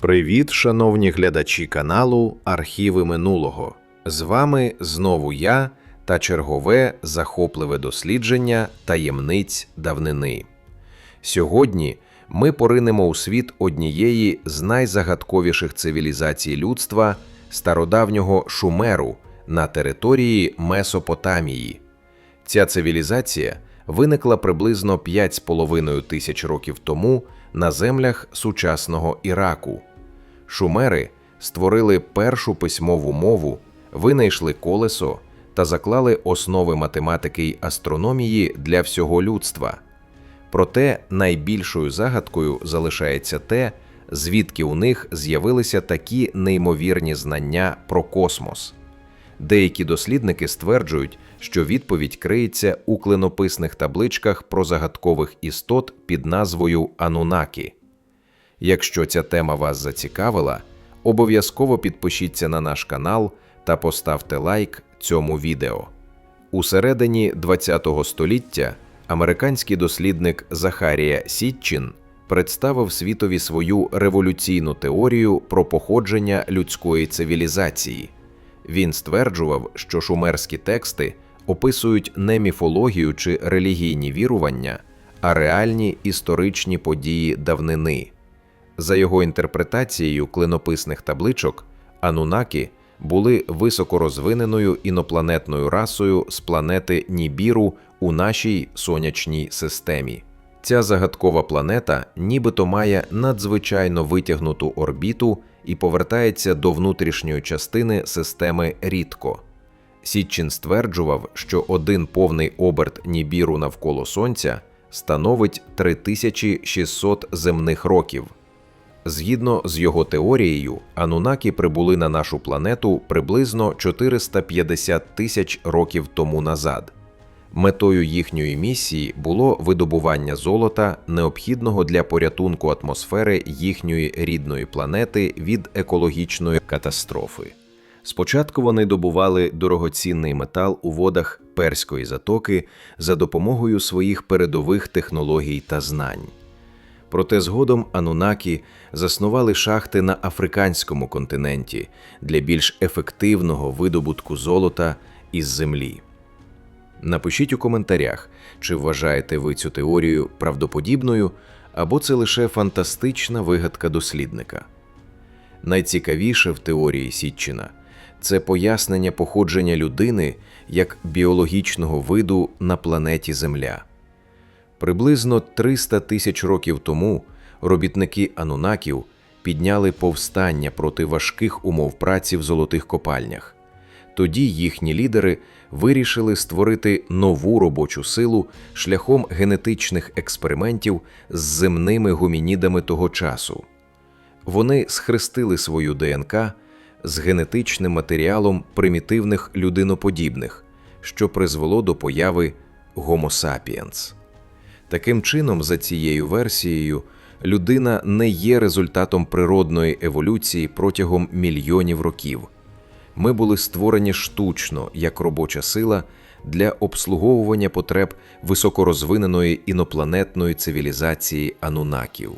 Привіт, шановні глядачі каналу Архіви минулого. З вами знову я та чергове захопливе дослідження таємниць давнини. Сьогодні ми поринемо у світ однієї з найзагадковіших цивілізацій людства стародавнього Шумеру на території Месопотамії. Ця цивілізація виникла приблизно 5,5 тисяч років тому на землях сучасного Іраку. Шумери створили першу письмову мову, винайшли колесо та заклали основи математики й астрономії для всього людства. Проте найбільшою загадкою залишається те, звідки у них з'явилися такі неймовірні знання про космос. Деякі дослідники стверджують, що відповідь криється у клинописних табличках про загадкових істот під назвою Анунакі. Якщо ця тема вас зацікавила, обов'язково підпишіться на наш канал та поставте лайк цьому відео. У середині ХХ століття американський дослідник Захарія Сітчин представив світові свою революційну теорію про походження людської цивілізації. Він стверджував, що шумерські тексти описують не міфологію чи релігійні вірування, а реальні історичні події давнини. За його інтерпретацією клинописних табличок, Анунакі були високорозвиненою інопланетною расою з планети Нібіру у нашій сонячній системі. Ця загадкова планета нібито має надзвичайно витягнуту орбіту і повертається до внутрішньої частини системи рідко. Сітчин стверджував, що один повний оберт Нібіру навколо Сонця становить 3600 земних років. Згідно з його теорією, Анунакі прибули на нашу планету приблизно 450 тисяч років тому назад. Метою їхньої місії було видобування золота, необхідного для порятунку атмосфери їхньої рідної планети від екологічної катастрофи. Спочатку вони добували дорогоцінний метал у водах Перської затоки за допомогою своїх передових технологій та знань. Проте згодом Анунакі заснували шахти на африканському континенті для більш ефективного видобутку золота із землі. Напишіть у коментарях, чи вважаєте ви цю теорію правдоподібною, або це лише фантастична вигадка дослідника. Найцікавіше в теорії Сітчина це пояснення походження людини як біологічного виду на планеті Земля. Приблизно 300 тисяч років тому робітники Анунаків підняли повстання проти важких умов праці в золотих копальнях. Тоді їхні лідери вирішили створити нову робочу силу шляхом генетичних експериментів з земними гумінідами того часу. Вони схрестили свою ДНК з генетичним матеріалом примітивних людиноподібних, що призвело до появи Homo sapiens. Таким чином, за цією версією, людина не є результатом природної еволюції протягом мільйонів років. Ми були створені штучно як робоча сила для обслуговування потреб високорозвиненої інопланетної цивілізації анунаків.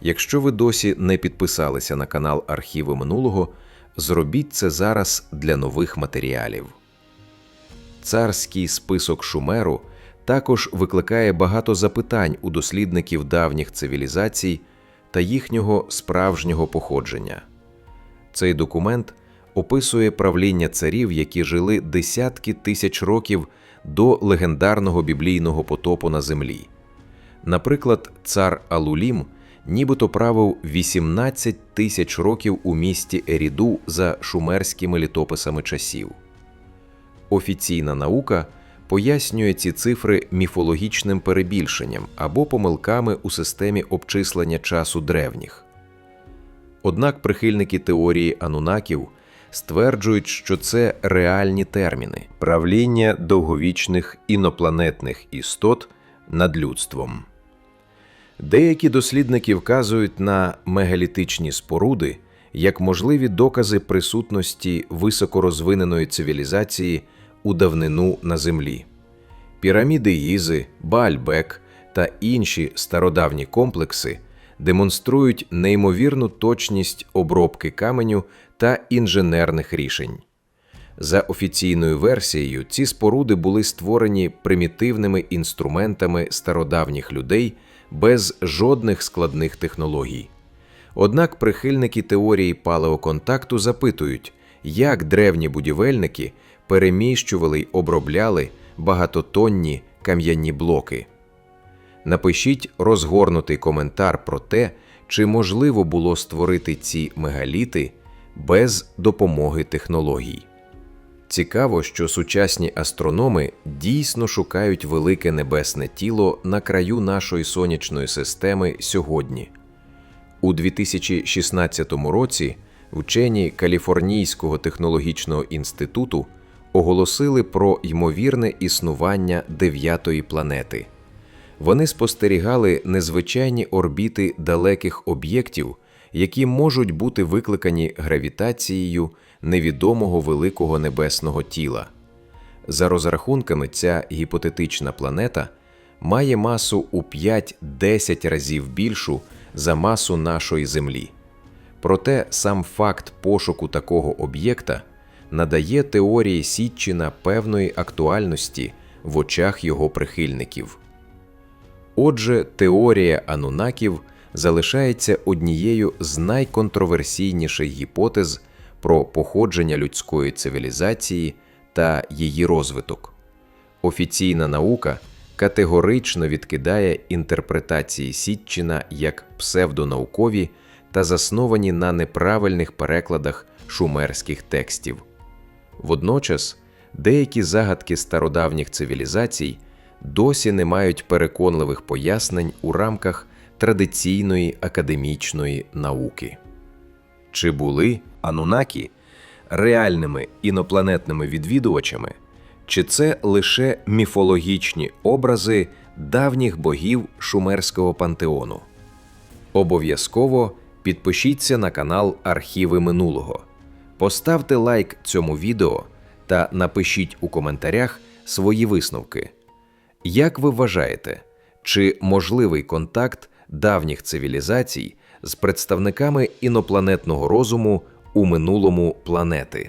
Якщо ви досі не підписалися на канал Архіви минулого, зробіть це зараз для нових матеріалів. Царський список Шумеру також викликає багато запитань у дослідників давніх цивілізацій та їхнього справжнього походження. Цей документ описує правління царів, які жили десятки тисяч років до легендарного біблійного потопу на землі. Наприклад, цар Алулім нібито правив 18 тисяч років у місті Еріду за шумерськими літописами часів. Офіційна наука пояснює ці цифри міфологічним перебільшенням або помилками у системі обчислення часу древніх. Однак прихильники теорії анунаків стверджують, що це реальні терміни правління довговічних інопланетних істот над людством. Деякі дослідники вказують на мегалітичні споруди як можливі докази присутності високорозвиненої цивілізації у давнину на землі. Піраміди Їзи, Баальбек та інші стародавні комплекси демонструють неймовірну точність обробки каменю та інженерних рішень. За офіційною версією, ці споруди були створені примітивними інструментами стародавніх людей без жодних складних технологій. Однак прихильники теорії палеоконтакту запитують, як древні будівельники переміщували й обробляли багатотонні кам'яні блоки. Напишіть розгорнутий коментар про те, чи можливо було створити ці мегаліти без допомоги технологій. Цікаво, що сучасні астрономи дійсно шукають велике небесне тіло на краю нашої сонячної системи сьогодні. У 2016 році вчені Каліфорнійського технологічного інституту оголосили про ймовірне існування дев'ятої планети. Вони спостерігали незвичайні орбіти далеких об'єктів, які можуть бути викликані гравітацією невідомого великого небесного тіла. За розрахунками, ця гіпотетична планета має масу у 5-10 разів більшу за масу нашої Землі. Проте сам факт пошуку такого об'єкта надає теорії Сітчина певної актуальності в очах його прихильників. Отже, теорія анунаків залишається однією з найконтроверсійніших гіпотез про походження людської цивілізації та її розвиток. Офіційна наука категорично відкидає інтерпретації Сітчина як псевдонаукові та засновані на неправильних перекладах шумерських текстів. Водночас, деякі загадки стародавніх цивілізацій досі не мають переконливих пояснень у рамках традиційної академічної науки. Чи були анунакі реальними інопланетними відвідувачами, чи це лише міфологічні образи давніх богів шумерського пантеону? Обов'язково підпишіться на канал Архіви минулого, поставте лайк цьому відео та напишіть у коментарях свої висновки. Як ви вважаєте, чи можливий контакт давніх цивілізацій з представниками інопланетного розуму у минулому планети?